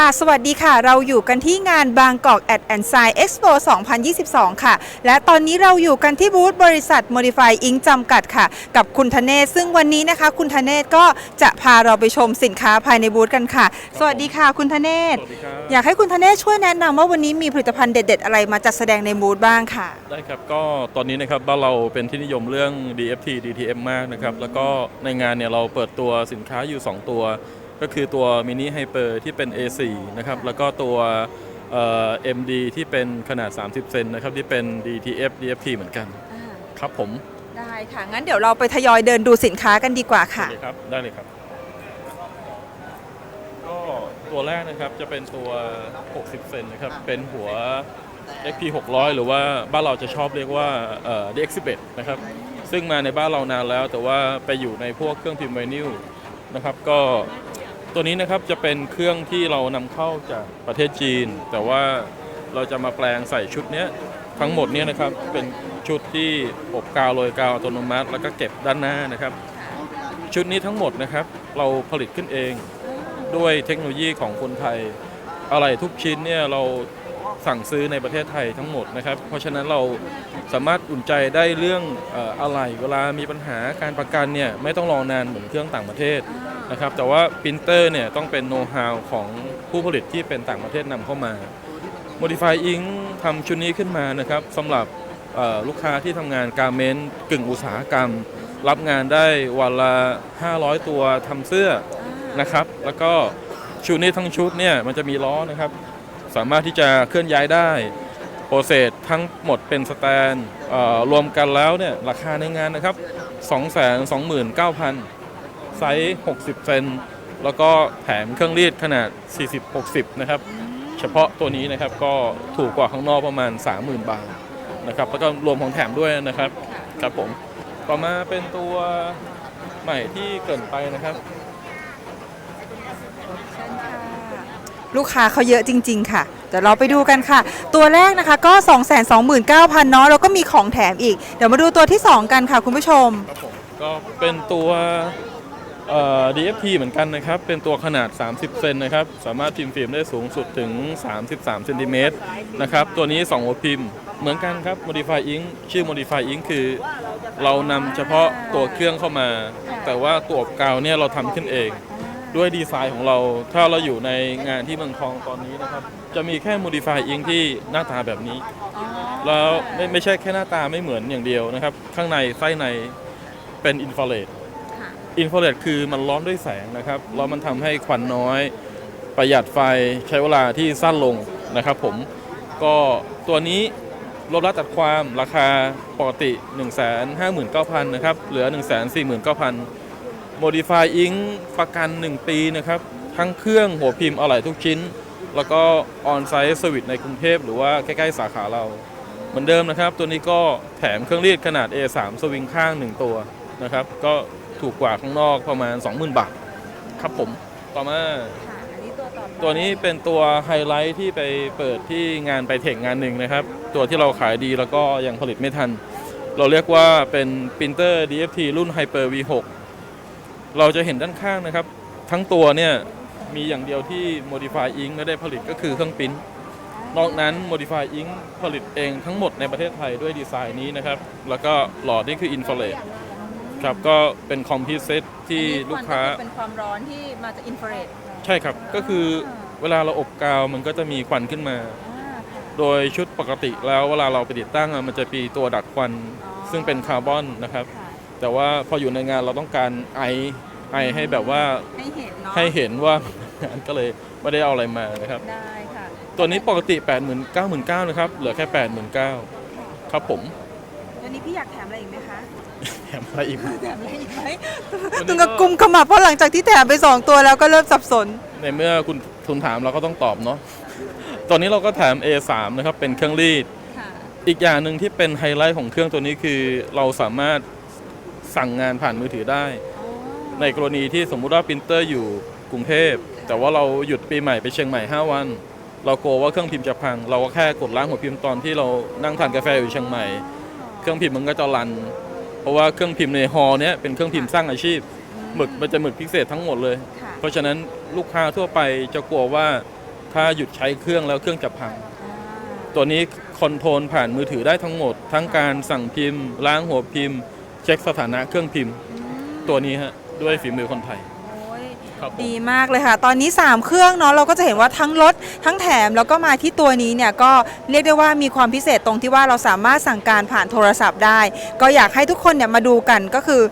ค่ะ สวัสดีค่ะ เราอยู่กันที่งานบางกอกแอดแอนไซเอ็กซ์โป2022 ค่ะ และตอนนี้เราอยู่กันที่บูธบริษัท Modify Inc. จำกัดค่ะ กับคุณธเนศ ซึ่งวันนี้นะคะ คุณธเนศก็จะพาเราไปชมสินค้าภายในบูธกันค่ะ สวัสดีค่ะ คุณธเนศสวัสดีครับอยากให้คุณธเนศช่วยแนะนำว่าวันนี้มีผลิตภัณฑ์เด็ด ๆ อะไรมาจัดแสดงในบูธบ้างค่ะ ได้ครับ ก็ตอนนี้นะครับบ้านเราเป็นที่นิยมเรื่อง DFT DTM มากนะครับ แล้วก็ในงานเนี่ยเราเปิดตัวสินค้าอยู่ 2 ตัว ก็คือตัวมินิไฮเปอร์ที่เป็น A4 นะครับแล้วก็ตัวเอ่อ MD ที่เป็นขนาด 30 เซนนะครับที่เป็น DTF DFT เหมือนกัน ครับผม ได้ค่ะ งั้นเดี๋ยวเราไปทยอยเดินดูสินค้ากันดีกว่าค่ะโอเคครับ ได้เลยครับ ก็ตัวแรกนะครับจะเป็นตัว 60 เซนนะครับ เป็นหัว XP 600 หรือว่าบ้านเราจะชอบเรียกว่าเอ่อ DX11 นะครับ ซึ่งมาในบ้านเรานานแล้วแต่ว่าไปอยู่ในพวกเครื่องพิมพ์ไวนิลนะครับ ก็ ตัวนี้นะครับจะเป็นเครื่องที่เรานำเข้าจากประเทศจีน แต่ว่าเราจะมาแปลงใส่ชุดนี้ทั้งหมดเนี่ยนะครับเป็นชุดที่อบกาวโรยกาวอัตโนมัติ แล้วก็เก็บด้านหน้านะครับ ชุดนี้ทั้งหมดนะครับเราผลิตขึ้นเองด้วยเทคโนโลยีของคนไทย อะไรทุกชิ้นเนี่ยเราสั่งซื้อในประเทศไทยทั้งหมดนะครับ เพราะฉะนั้นเราสามารถอุ่นใจได้เรื่องเอ่ออะไรเวลามีปัญหาการประกันเนี่ยไม่ต้องรอนานเหมือนเครื่องต่างประเทศ นะครับแต่ว่าปรินเตอร์เนี่ยต้องเป็นโน้ตฮาวของผู้ผลิตที่เป็นต่างประเทศนำเข้ามา Modify Inc. ทำชุดนี้ขึ้นมานะครับสำหรับเอ่อลูกค้าที่ทำงานการเมนต์กึ่งอุตสาหกรรม รับงานได้วันละ 500 ตัวทำเสื้อนะครับ แล้วก็ชุดนี้ทั้งชุดเนี่ยมันจะมีล้อนะครับ สามารถที่จะเคลื่อนย้ายได้โปรเซสทั้งหมดเป็นสแตนเอ่อรวมกันแล้วเนี่ยราคาในงานนะครับ 229,000ไซส์ 60 เซน แล้วก็แถมเครื่องรีดขนาด 40-60 นะครับ เฉพาะตัวนี้นะครับก็ถูกกว่าข้างนอกประมาณ 30,000 บาทนะครับ แล้วก็รวมของแถมด้วยนะครับ ครับผม ต่อมาเป็นตัวใหม่ที่เกรินไปนะครับ ลูกค้าเขาเยอะจริง ๆ ค่ะ เดี๋ยวเราไปดูกันค่ะ ตัวแรกนะคะก็ 229,000เนาะแล้วก็มีของแถมอีก เดี๋ยวมาดูตัวที่ 2 กันค่ะคุณผู้ชม ครับผม ก็เป็นตัวเอ่อ DFT เหมือนกันนะครับ เป็นตัวขนาด 30 เซนนะครับ สามารถพิมพ์ฟิล์มได้สูงสุดถึง 33เซนติเมตรนะครับ ตัวนี้ 2 หัวพิมพ์ เหมือนกันครับ Modify Ink ชื่อ Modify Ink คือ เรานำเฉพาะตัวเครื่องเข้ามา แต่ว่าตัวอบกาวเนี่ยเราทำขึ้นเอง ด้วยดีไซน์ของเรา ถ้าเราอยู่ในงานที่เมืองทองตอนนี้นะครับ จะมีแค่ Modify Ink ที่หน้าตาแบบนี้ แล้วไม่ไม่ใช่แค่หน้าตาไม่เหมือนอย่างเดียวนะครับ ข้างในไส้ในเป็นอินฟราเรด อินฟราเรดคือมันร้อนด้วยแสงนะครับแล้วมันทำให้ควันน้อย ประหยัดไฟใช้เวลาที่สั้นลงนะครับผมก็ตัวนี้ลดละตัดความราคาปกติ 159,000นะครับเหลือ 149,000 Modify Ink ประกัน 1 ปีนะครับ ทั้งเครื่องหัวพิมพ์อะไหล่ทุกชิ้น แล้วก็ออนไซต์สวิตในกรุงเทพหรือว่าใกล้ ๆ สาขาเรา เหมือนเดิมนะครับ ตัวนี้ก็แถมเครื่องรีดขนาด A3 สวิงข้าง 1 ตัวนะครับ ก็ ถูกกว่าข้างนอกประมาณ 20,000 บาทครับผมต่อมาตัวนี้เป็นตัวไฮไลท์ที่ไปเปิดที่งานไปเทคงานหนึ่งนะครับ ตัวที่เราขายดีแล้วก็ยังผลิตไม่ทัน เราเรียกว่าเป็นปรินเตอร์ DFT รุ่น Hyper V6 เราจะเห็นด้านข้างนะครับ ทั้งตัวเนี่ยมีอย่างเดียวที่ Modify Ink ไม่ได้ผลิตก็คือเครื่องปริ้นนอกนั้น Modify Ink ผลิตเองทั้งหมดในประเทศไทยด้วยดีไซน์นี้นะครับ แล้วก็หลอดนี่คืออินฟราเรด ครับก็เป็นคอมพิวเซตที่ลูกค้าเป็นความร้อนที่มาจากอินฟราเรดใช่ครับ ก็คือเวลาเราอบกาวมันก็จะมีควันขึ้นมา โดยชุดปกติแล้วเวลาเราไปติดตั้งอะมันจะมีตัวดักควันซึ่งเป็นคาร์บอนนะครับ แต่ว่าพออยู่ในงานเราต้องการไอไอให้แบบว่าให้เห็นเนาะให้เห็นว่างานก็เลยไม่ได้เอาอะไรมานะครับ ได้ค่ะตัวนี้ปกติ 8 9 9 0 0 0นะครับ เหลือแค่ 89,000ครับผม วันนี้พี่อยากแถมอะไรอีกไหมคะแถมอะไรอีกไหมแถมอะไรอีกไหมวันนี้ก็ตึงกับกุมขมับเพราะหลังจากที่แถมไป2ตัวแล้วก็เริ่มสับสน ในเมื่อคุณทุนถามเราก็ต้องตอบเนาะตอนนี้เราก็แถม A3 นะครับเป็นเครื่องรีดค่ะอีกอย่างหนึ่งที่เป็นไฮไลท์ของเครื่องตัวนี้คือเราสามารถสั่งงานผ่านมือถือได้ ในกรณีที่สมมุติว่าปรินเตอร์อยู่กรุงเทพ แต่ว่าเราหยุดปีใหม่ไปเชียงใหม่ 5 วัน เรากลัวว่าเครื่องพิมพ์จะพัง เราก็แค่กดล้างหัวพิมพ์ตอนที่เรานั่งทานกาแฟอยู่เชียงใหม่ เครื่องพิมพ์มันก็จะรัน เพราะว่าเครื่องพิมพ์ในฮอลล์เนี้ยเป็นเครื่องพิมพ์สร้างอาชีพหมึกมันจะหมึกพิเศษทั้งหมดเลย ค่ะเพราะฉะนั้นลูกค้าทั่วไปจะกลัวว่าถ้าหยุดใช้เครื่องแล้วเครื่องจะพังตัวนี้คอนโทรลผ่านมือถือได้ทั้งหมด ทั้งการสั่งพิมพ์ ล้างหัวพิมพ์ เช็คสถานะเครื่องพิมพ์ตัวนี้ฮะด้วยฝีมือคนไทยโอ้ย ครับผม ดีมากเลยค่ะ ตอนนี้ 3 เครื่องเนาะเราก็จะเห็นว่าทั้งลดทั้งแถมแล้วก็มาที่ตัวนี้เนี่ยก็เรียกได้ว่ามีความพิเศษตรงที่ว่าเราสามารถสั่งการผ่านโทรศัพท์ได้ ก็อยากให้ทุกคนเนี่ยมาดูกันก็คือ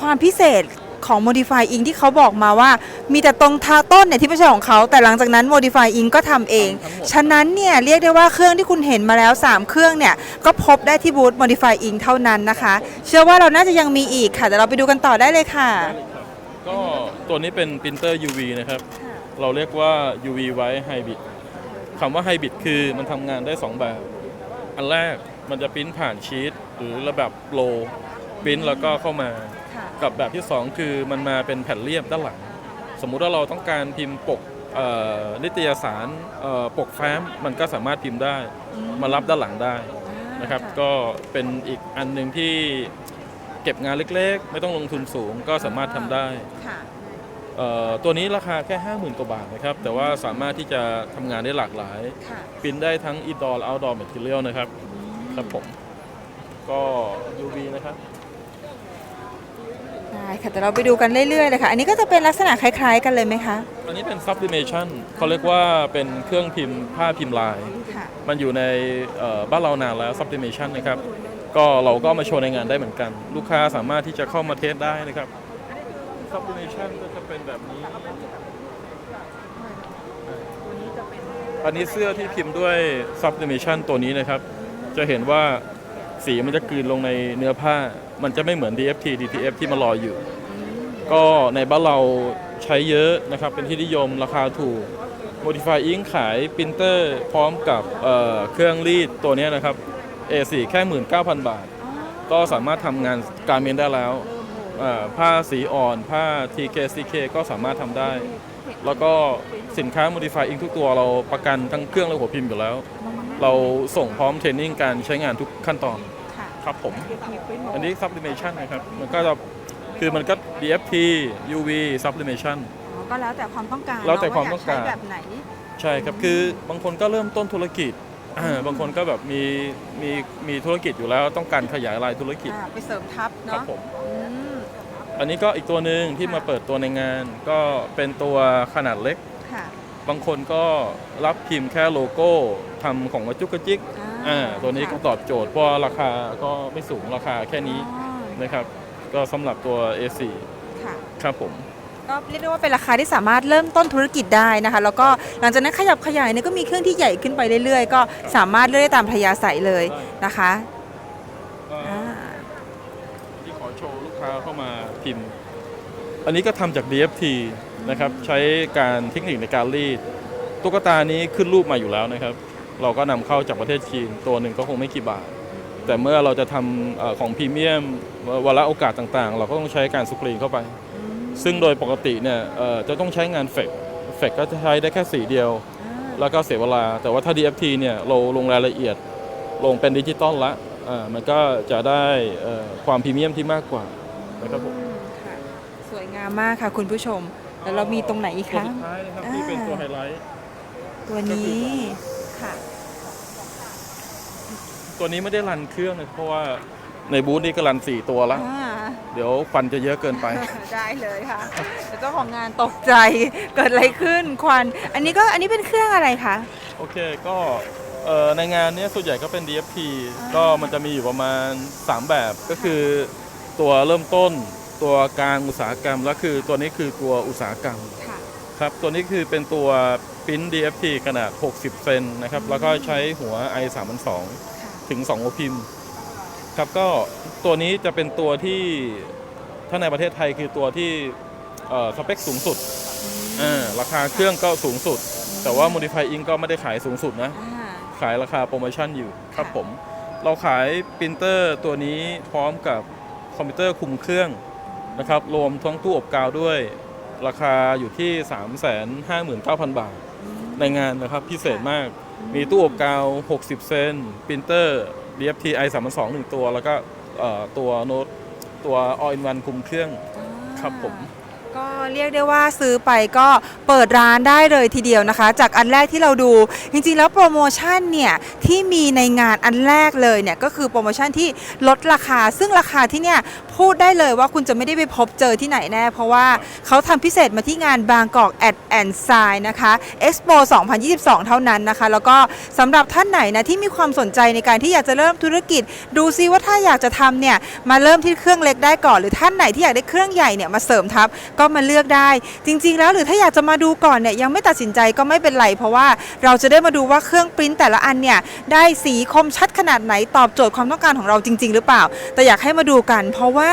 ความพิเศษของ Modify Ink ที่เขาบอกมาว่า มีแต่ตรงทาต้นเนี่ยที่ไม่ใช่ของเขา แต่หลังจากนั้น Modify Ink ก็ทำเอง ทำทั้งหมด ฉะนั้นเนี่ยเรียกได้ว่าเครื่องที่คุณเห็นมาแล้ว 3 เครื่องเนี่ยก็พบได้ที่บูธ Modify Ink เท่านั้นนะคะ เชื่อว่าเราน่าจะยังมีอีกค่ะแต่เราไปดูกันต่อได้เลยค่ะ ก็ ตัวนี้เป็นปรินเตอร์ UV นะครับ เราเรียกว่า UV White Hybrid คำว่า Hybrid คือมันทำงานได้ 2 แบบ อันแรกมันจะปริ้นผ่านชีตหรือระแบบโลปริ้นแล้วก็เข้ามา กับแบบที่ 2 คือมันมาเป็นแผ่นเรียบด้านหลัง สมมุติว่าเราต้องการพิมพ์ปกเอ่อนิตยสารเอ่อปกแฟ้มมันก็สามารถพิมพ์ได้ มารับด้านหลังได้นะครับ ก็เป็นอีกอันหนึ่งที่เก็บงานเล็กๆ ไม่ต้องลงทุนสูงก็สามารถทำได้ค่ะเอ่อ ตัวนี้ราคาแค่ 50,000 กว่าบาทนะครับ แต่ว่าสามารถที่จะทำงานได้หลากหลาย ค่ะปริ้นได้ทั้ง indoor และ outdoor material นะครับ ครับผม ก็ UV นะครับ ได้ค่ะแต่เราไปดูกันเรื่อยๆเลยค่ะ อันนี้ก็จะเป็นลักษณะคล้าย ๆ กันเลยไหมคะอันนี้เป็น sublimation เขาเรียกว่าเป็นเครื่องพิมพ์ผ้าพิมพ์ลาย ค่ะ มันอยู่ในเอ่อบ้านเรานานแล้ว sublimation นะครับ ก็เราก็มาโชว์ในงานได้เหมือนกัน ลูกค้าสามารถที่จะเข้ามาเทสได้นะครับ sublimation ก็จะเป็นแบบนี้ อันนี้เสื้อที่พิมพ์ด้วย sublimation ตัวนี้นะครับ จะเห็นว่าสีมันจะกลืนลงในเนื้อผ้า มันจะไม่เหมือน DFT DTF ที่มันลอยอยู่ ก็ในบ้านเราใช้เยอะนะครับ เป็นที่นิยมราคาถูก Modify Ink ขายปรินเตอร์พร้อมกับเอ่อเครื่องรีดตัวเนี้ยนะครับ A4 แค่ 19,000 บาท ก็สามารถทำงานการเมนได้แล้วอ่า ผ้าสีอ่อน ผ้า TK CK ก็สามารถทำได้ แล้วก็สินค้า Modify Ink ทุกตัวเราประกันทั้งเครื่องและหัวพิมพ์อยู่แล้ว เราส่งพร้อมเทรนนิ่งการใช้งานทุกขั้นตอนค่ะครับผม อันนี้ sublimation นะครับ มันก็จะคือมันก็ DFT UV sublimation อ๋อก็แล้วแต่ความต้องการแล้วแต่เนะความต้องการยใช้แบบไหน ใช่ครับ คือบางคนก็เริ่มต้นธุรกิจอ่าบางคนก็แบบมีมีมีธุรกิจอยู่แล้วต้องการขยายรายธุรกิจอ่าไปเสริมทับครับเนาะผม อืมอันนี้ก็อีกตัวหนึ่งที่มาเปิดตัวในงาน ก็เป็นตัวขนาดเล็ก ค่ะ บางคนก็รับพิมพ์แค่โลโก้ทำของกระจุกกระจิกอ่าอ่าตัวนี้ก็ค่ะตอบโจทย์เพราะว่าราคาก็ไม่สูงราคาแค่นี้อ๋อนะครับ ก็สำหรับตัว A4 ค่ะ ครับผม ก็เรียกได้ว่าเป็นราคาที่สามารถเริ่มต้นธุรกิจได้นะคะ แล้วก็หลังจากนั้นขยับขยายเนี่ยก็มีเครื่องที่ใหญ่ขึ้นไปเรื่อยๆ ก็สามารถเลื่อนได้ตามพยาศัยเลยนะคะ ก็ อ่า ที่ขอโชว์ลูกค้าเข้ามา พิมพ์ อันนี้ก็ทำจาก DFT นะครับใช้การเทคนิคในการรีด ตุ๊กตานี้ขึ้นรูปมาอยู่แล้วนะครับ เราก็นำเข้าจากประเทศจีน ตัวหนึ่งก็คงไม่กี่บาท แต่เมื่อเราจะทำอของพรีเมียมวาระโอกาสต่างๆ เราก็ต้องใช้การสกรีนเข้าไป ซึ่งโดยปกติเนี่ยจะต้องใช้งานเฟกเฟกก็จะใช้ได้แค่สีเดียว แล้วก็เสียเวลา แต่ว่าถ้า DFT เนี่ยเราลงรายละเอียดลงเป็นดิจิตอลละมันก็จะได้ความพรีเมียมที่มากกว่า นะครับผมค่ะสวยงามมากค่ะคุณผู้ชม แล้วเรามีตรงไหนอีกตัวคะสุดท้ายนะครับอ่าที่เป็นตัวไฮไลท์ ตัวนี้ค่ะ ตัวนี้ไม่ได้รันเครื่องนะเพราะว่าในบูธนี้ก็รัน4ตัวแล้วอ่า เดี๋ยวควันจะเยอะเกินไป ได้เลยค่ะแต่เจ้าของงานตกใจ เกิดอะไรขึ้นควัน อันนี้ก็อันนี้เป็นเครื่องอะไรคะ โอเคก็เอ่อในงานเนี้ยส่วนใหญ่ก็เป็น DFT ก็มันจะมีอยู่ประมาณ 3 แบบก็คือ ตัวเริ่มต้น ตัวกลางอุตสาหกรรม และคือตัวนี้คือตัวอุตสาหกรรมค่ะครับตัวนี้คือเป็นตัวปริ้น DFT ขนาด 60 เซนนะครับแล้วก็ใช้หัว i 3 2 0 0ถึง 2 หัวพิมพ์ครับก็ตัวนี้จะเป็นตัวที่ถ้าในประเทศไทยคือตัวที่เอ่อสเปคสูงสุดอ่าราคาเครื่องก็สูงสุด แต่ว่า Modify Ink ก็ไม่ได้ขายสูงสุดนะ อ่า ขายราคาโปรโมชั่นอยู่ครับค่ะ ผม เราขายปรินเตอร์ตัวนี้พร้อมกับ คอมพิวเตอร์คุมเครื่องนะครับรวมทั้งตู้อบกาวด้วยราคาอยู่ที่ 359,000 บาท ในงานนะครับพิเศษมาก มีตู้อบกาว 60 เซนปรินเตอร์ DFT i 3 2 1 ตัว แล้วก็เอ่อตัวโน้ตตัว all in one คุมเครื่องครับผมก็ เรียกได้ว่าซื้อไปก็เปิดร้านได้เลยทีเดียวนะคะ จากอันแรกที่เราดู จริงๆ แล้วโปรโมชั่นเนี่ยที่มีในงานอันแรกเลยเนี่ยก็คือโปรโมชั่นที่ลดราคา ซึ่งราคาที่เนี่ยพูดได้เลยว่าคุณจะไม่ได้ไปพบเจอที่ไหนแน่ เพราะว่าเขาทำพิเศษมาที่งานบางกอกแอดแอนไซน์นะคะ Expo 2022 เท่านั้นนะคะ แล้วก็สำหรับท่านไหนนะที่มีความสนใจในการที่อยากจะเริ่มธุรกิจ ดูซิว่าถ้าอยากจะทำเนี่ยมาเริ่มที่เครื่องเล็กได้ก่อน หรือท่านไหนที่อยากได้เครื่องใหญ่เนี่ยมาเสริมทับก็มาเลือกได้ จริง ๆ แล้วหรือถ้าอยากจะมาดูก่อนเนี่ยยังไม่ตัดสินใจก็ไม่เป็นไร เพราะว่าเราจะได้มาดูว่าเครื่องปริ้นแต่ละอันเนี่ยได้สีคมชัดขนาดไหนตอบโจทย์ความต้องการของเราจริง ๆ หรือเปล่า แต่อยากให้มาดูกัน เพราะว่า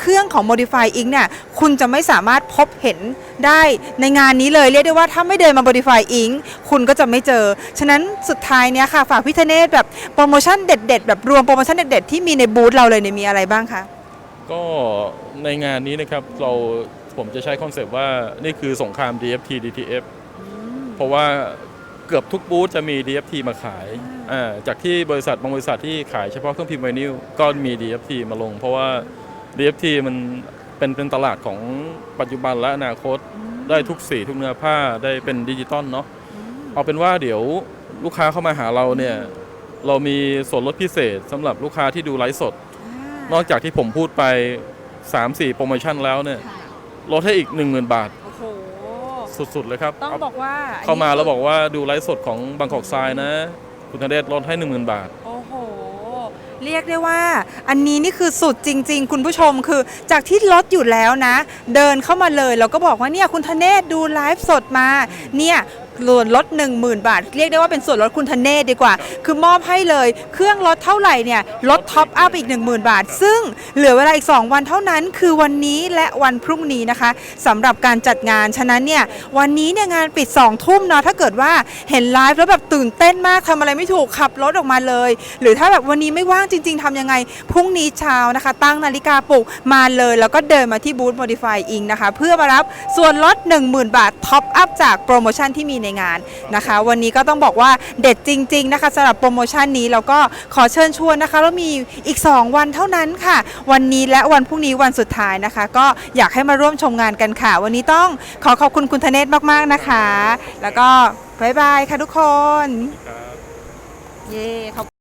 เครื่องของ Modify Ink เนี่ยคุณจะไม่สามารถพบเห็นได้ในงานนี้เลยเรียกได้ว่าถ้าไม่เดินมา Modify Ink คุณก็จะไม่เจอ ฉะนั้นสุดท้ายเนี่ยค่ะ ฝากพี่ธเนศแบบโปรโมชั่นเด็ด ๆ แบบรวมโปรโมชั่นเด็ด ๆ ที่มีในบูธเราเลยเนี่ยมีอะไรบ้างคะก็ในงานนี้นะครับเรา ผมจะใช้คอนเซปต์ว่านี่คือสงคราม DFT DTF เพราะว่าเกือบทุกบูธจะมี DFT มาขายอ่าจากที่บริษัทบางบริษัทที่ขายเฉพาะเครื่องพิมพ์ไวนิลก็มี DFT มาลง เพราะว่า DFT มันเป็นเป็นตลาดของปัจจุบันและอนาคตได้ทุกสีทุกเนื้อผ้าได้เป็นดิจิตอลเนาะเอาเป็นว่าเดี๋ยวลูกค้าเข้ามาหาเราเนี่ยเรามีส่วนลดพิเศษสำหรับลูกค้าที่ดูไลฟ์สด นอกจากที่ผมพูดไป 3-4 โปรโมชั่นแล้วเนี่ย ลดให้อีก 10,000 บาท โอ้โห สุดๆเลยครับต้องเอาบอกว่าเข้ามาแล้วบอกว่าดูไลฟ์สดของบางกอกทรายนะ คุณธเดชลดให้ 10,000 บาท โอ้โห เรียกได้ว่า อันนี้นี่คือสุดจริง ๆ คุณผู้ชมคือจากที่ลดอยู่แล้วนะ เดินเข้ามาเลยแล้วก็บอกว่าเนี่ยคุณธเนศดูไลฟ์สดมา เนี่ย ส่วนลด 10,000 บาท เรียกได้ว่าเป็นส่วนลดคุณธเนศดีกว่า คือมอบให้เลยเครื่องลดเท่าไหร่เนี่ยลดท็อปอัพอีก 10,000 บาท ซึ่งเหลือเวลาอีก 2 วันเท่านั้นคือวันนี้และวันพรุ่งนี้นะคะสำหรับการจัดงานฉะนั้นเนี่ยวันนี้เนี่ยงานปิด 2 ทุ่มเนาะถ้าเกิดว่าเห็นไลฟ์แล้วแบบตื่นเต้นมากทำอะไรไม่ถูกขับรถออกมาเลย หรือถ้าแบบวันนี้ไม่ว่างจริง ๆทำยังไงพรุ่งนี้เช้านะคะ ตั้งนาฬิกาปลุกมาเลย แล้วก็เดินมาที่บูธ Modify Ink นะคะเพื่อมารับส่วนลด 10,000 บาทท็อปอัพจากโปรโมชั่นที่มีในงานนะคะ วันนี้ก็ต้องบอกว่าเด็ดจริง ๆ นะคะสำหรับโปรโมชั่นนี้แล้วก็ขอเชิญชวนนะคะแล้วมีอีก 2 วันเท่านั้นค่ะ วันนี้และวันพรุ่งนี้วันสุดท้ายนะคะ ก็อยากให้มาร่วมชมงานกันค่ะ วันนี้ต้องขอขอบคุณคุณธเนศมากๆนะคะ แล้วก็บ๊ายบายค่ะทุกคน เย้ขอบ